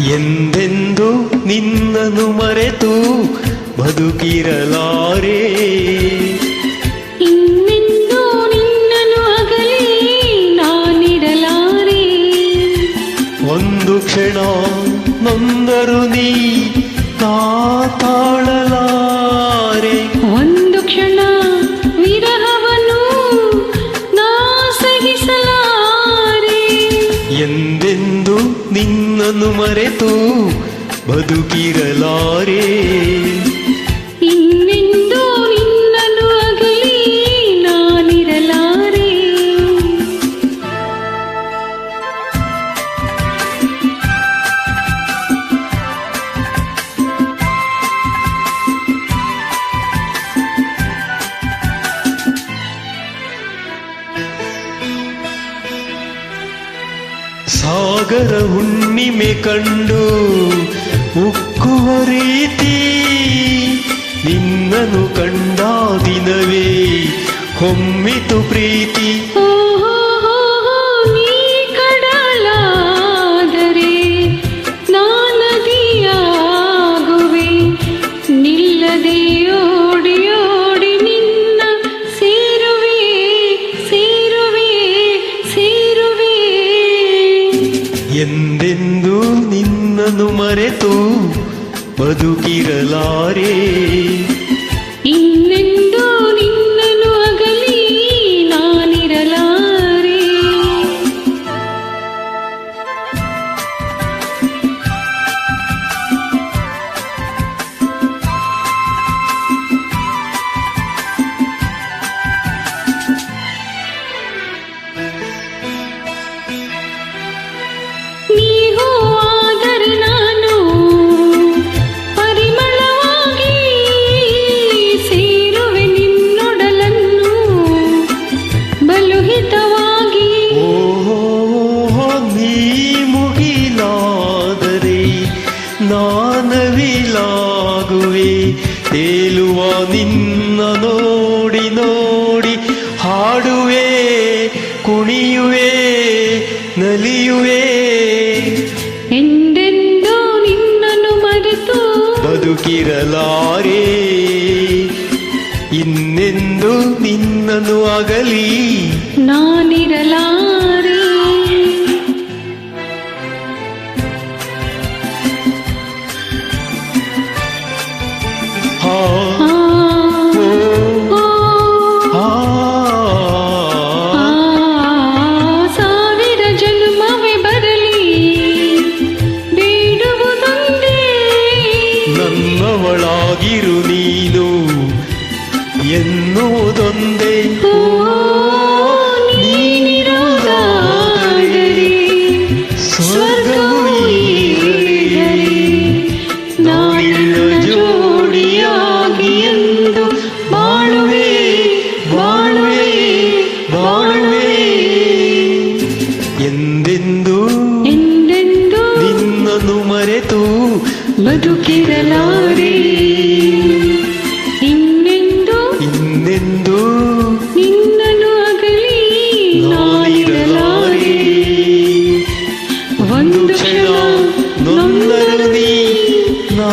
ಎಂದೆಂದು ನಿನ್ನನ್ನು ಮರೆತು ಬದುಕಿರಲಾರೆ? ಇನ್ನೆಂದೂ ನಿನ್ನನ್ನು ಅಗಲಿ ಒಂದು ಕ್ಷಣ ನೊಂದರು ನೀ ನಾ ತಾಳಲಾರೆ ನಿನ್ನನ್ನು ಮರೆತು ಬದುಕಿರಲಾರೆ ಇನ್ನೆಂದೂ ಸಾಗರ ಹುಣ್ಣಿಮೆ ಕಂಡು ಉಕ್ಕುವ ರೀತಿ ನಿನ್ನನು ಕಂಡ ದಿನವೇ ಹೊಮ್ಮಿತು ಪ್ರೀತಿ. ಎಂದೆಂದು ನಿನ್ನನ್ನು ಮರೆತು ಬದುಕಿರಲಾರೆ. ಇನ್ನೆಂದೂ ತೇಲುವ ನಿನ್ನ ನೋಡಿ ನೋಡಿ ಹಾಡುವೆ ಕುಣಿಯುವೆ ನಲಿಯುವೆ. ಎಂದೆಂದೂ ನಿನ್ನನ್ನು ಮರೆತು ಬದುಕಿರಲಾರೆ. ಇನ್ನೆಂದು ನಿನ್ನನ್ನು ಅಗಲಿ. ನಾನಿರಲಾರೆ ಎಂದೆಂದೂ ನಿನ್ನನ್ನು ಮರೆತು ಬದುಕಿರಲಾರೆ ಒಂದು ಕ್ಷಣ ನೊಂದರು ನೀ ನಾ